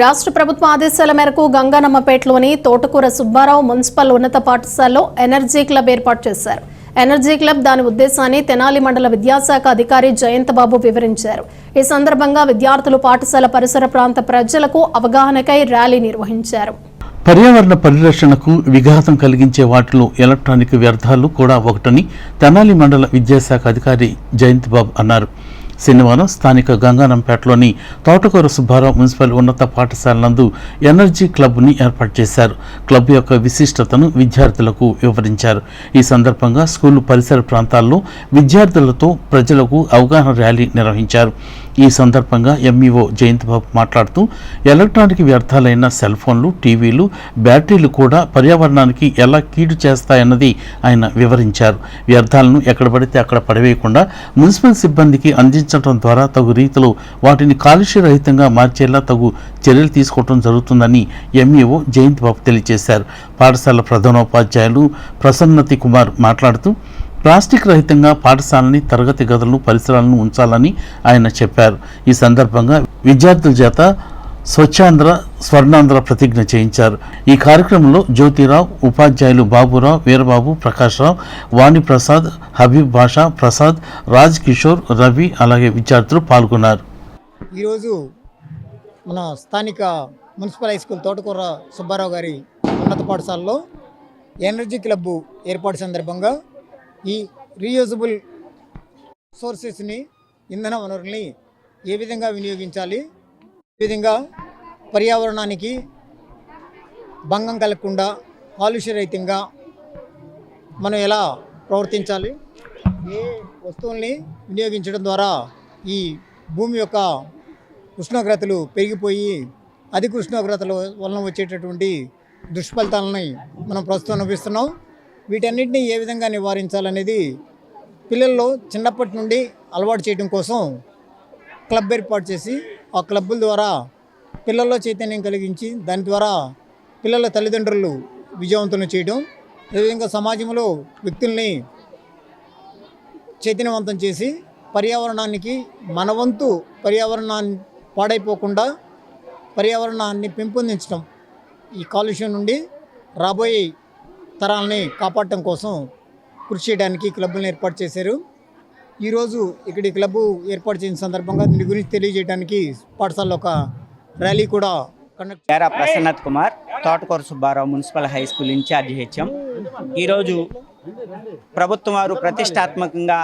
రాష్ట్ర ప్రభుత్వ ఆదేశాల మేరకు గంగానమ్మపేటలోని తోటకూర సుబ్బారావు మున్సిపల్ ఉన్నత పాఠశాలలో ఎనర్జీ క్లబ్ ఏర్పాటు చేశారు. ఎనర్జీ క్లబ్ దాని ఉద్దేశాన్ని తెనాలి మండల విద్యాశాఖ అధికారి జయంతబాబు వివరించారు. ఈ సందర్భంగా విద్యార్థులు పాఠశాల పరిసర ప్రాంత ప్రజలకు అవగాహనకై ర్యాలీ నిర్వహించారు. పర్యావరణ పరిరక్షణకు విఘాతం కలిగించే వాటిలో ఎలక్ట్రానిక్ వ్యర్థాలు కూడా ఒకటని తెనాలి మండల విద్యాశాఖ అధికారి జయంత్ బాబు అన్నారు. శనివారం స్థానిక గంగానంపేటలోని తోటకూర సుబ్బారావు మున్సిపల్ ఉన్నత పాఠశాల నందు ఎనర్జీ క్లబ్ని ఏర్పాటు చేశారు. క్లబ్ యొక్క విశిష్టతను విద్యార్థులకు వివరించారు. ఈ సందర్భంగా స్కూలు పరిసర ప్రాంతాల్లో విద్యార్థులతో ప్రజలకు అవగాహన ర్యాలీ నిర్వహించారు. ఈ సందర్భంగా ఎంఈఓ జయంత్ బాబు మాట్లాడుతూ ఎలక్ట్రానిక్ వ్యర్థాలైన సెల్ ఫోన్లు టీవీలు బ్యాటరీలు కూడా పర్యావరణానికి ఎలా కీడు చేస్తాయన్నది ఆయన వివరించారు. వ్యర్థాలను ఎక్కడ పడితే అక్కడ పడవేయకుండా మున్సిపల్ సిబ్బందికి అందించడం ద్వారా తగు రీతిలో వాటిని కాలుష్యరహితంగా మార్చేలా తగు చర్యలు తీసుకోవడం జరుగుతుందని ఎంఈఓ జయంత్ బాబు తెలియజేశారు. పాఠశాల ప్రధానోపాధ్యాయులు ప్రసన్నతి కుమార్ మాట్లాడుతూ ప్లాస్టిక్ రహితంగా పాఠశాలని తరగతి గదులను పరిసరాలను ఉంచాలని ఆయన చెప్పారు. ఈ సందర్భంగా విద్యార్థుల చేత స్వచ్ఛాంధ్ర స్వర్ణాంధ్ర ప్రతిజ్ఞ చేయించారు. ఈ కార్యక్రమంలో జ్యోతిరావు ఉపాధ్యాయులు బాబురావు వీరబాబు ప్రకాశ్రావు వాణిప్రసాద్ హబీబ్ బాషా ప్రసాద్ రాజ్ కిషోర్ రవి అలాగే విద్యార్థులు పాల్గొన్నారు. ఈరోజు మన స్థానిక మున్సిపల్ హై స్కూల్ తోటకూర సుబ్బారావు గారి ఉన్నత పాఠశాలలో ఎనర్జీ క్లబ్ ఏర్పాటు సందర్భంగా ఈ రీయూజబుల్ సోర్సెస్ని ఇంధన వనరుల్ని ఏ విధంగా వినియోగించాలి? ఏ విధంగా పర్యావరణానికి భంగం కలగకుండా కాలుష్యరహితంగా మనం ఎలా ప్రవర్తించాలి? ఏ వస్తువుల్ని వినియోగించడం ద్వారా ఈ భూమి యొక్క ఉష్ణోగ్రతలు పెరిగిపోయి అధిక ఉష్ణోగ్రతల వలన వచ్చేటటువంటి దుష్ఫలితాలని మనం ప్రస్తుతం అనుభవిస్తున్నాం. వీటన్నిటిని ఏ విధంగా నివారించాలనేది పిల్లల్లో చిన్నప్పటి నుండి అలవాటు చేయడం కోసం క్లబ్ ఏర్పాటు చేసి ఆ క్లబ్బుల ద్వారా పిల్లల్లో చైతన్యం కలిగించి దాని ద్వారా పిల్లల తల్లిదండ్రులు విజయవంతం చేయడం అదేవిధంగా సమాజంలో వ్యక్తుల్ని చైతన్యవంతం చేసి పర్యావరణానికి మన వంతు పర్యావరణాన్ని పాడైపోకుండా పర్యావరణాన్ని పెంపొందించడం ఈ కాలుష్యం నుండి రాబోయే తరాలని కాపాడటం కోసం కృషి చేయడానికి ఈ క్లబ్ని ఏర్పాటు చేశారు. ఈరోజు ఇక్కడ ఈ క్లబ్ ఏర్పాటు చేసిన సందర్భంగా దీని గురించి తెలియజేయడానికి పాఠశాలలో ఒక ర్యాలీ కూడా కండక్ట్ పేరా Prasannath Kumar Thotakura Subbarao municipal high school incharge HM. ఈరోజు ప్రభుత్వం వారు ప్రతిష్టాత్మకంగా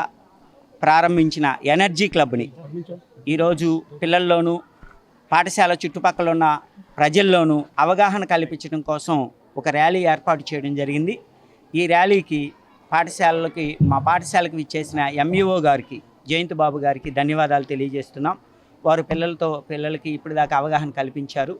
ప్రారంభించిన ఎనర్జీ క్లబ్ని. ఈరోజు పిల్లల్లోనూ పాఠశాల చుట్టుపక్కల ఉన్న ప్రజల్లోనూ అవగాహన కల్పించడం కోసం ఒక ర్యాలీ ఏర్పాటు చేయడం జరిగింది. ఈ ర్యాలీకి పాఠశాలలకి మా పాఠశాలకు ఇచ్చేసిన ఎంఈఓ గారికి జయంత్ బాబు గారికి ధన్యవాదాలు తెలియజేస్తున్నాం. వారు పిల్లలతో పిల్లలకి ఇప్పటిదాకా అవగాహన కల్పించారు.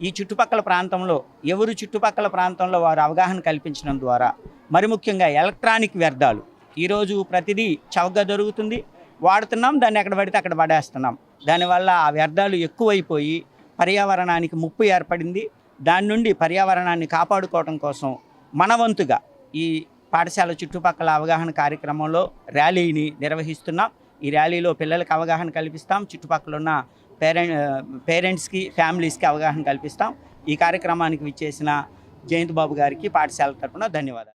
ఈ చుట్టుపక్కల ప్రాంతంలో ఎవరు చుట్టుపక్కల ప్రాంతంలో వారు అవగాహన కల్పించడం ద్వారా మరి ముఖ్యంగా ఎలక్ట్రానిక్ వ్యర్థాలు ఈరోజు ప్రతిదీ చౌకగా దొరుకుతుంది. వాడుతున్నాం దాన్ని ఎక్కడ పడితే అక్కడ పడేస్తున్నాం. దానివల్ల ఆ వ్యర్థాలు ఎక్కువైపోయి పర్యావరణానికి ముప్పు ఏర్పడింది. దాని నుండి పర్యావరణాన్ని కాపాడుకోవడం కోసం మన వంతుగా ఈ పాఠశాల చుట్టుపక్కల అవగాహన కార్యక్రమంలో ర్యాలీని నిర్వహిస్తున్నాం. ఈ ర్యాలీలో పిల్లలకు అవగాహన కల్పిస్తాం. చుట్టుపక్కల ఉన్న పేరెంట్ పేరెంట్స్కి ఫ్యామిలీస్కి అవగాహన కల్పిస్తాం. ఈ కార్యక్రమానికి విచ్చేసిన జయంత్ బాబు గారికి పాఠశాల తరపున ధన్యవాదాలు.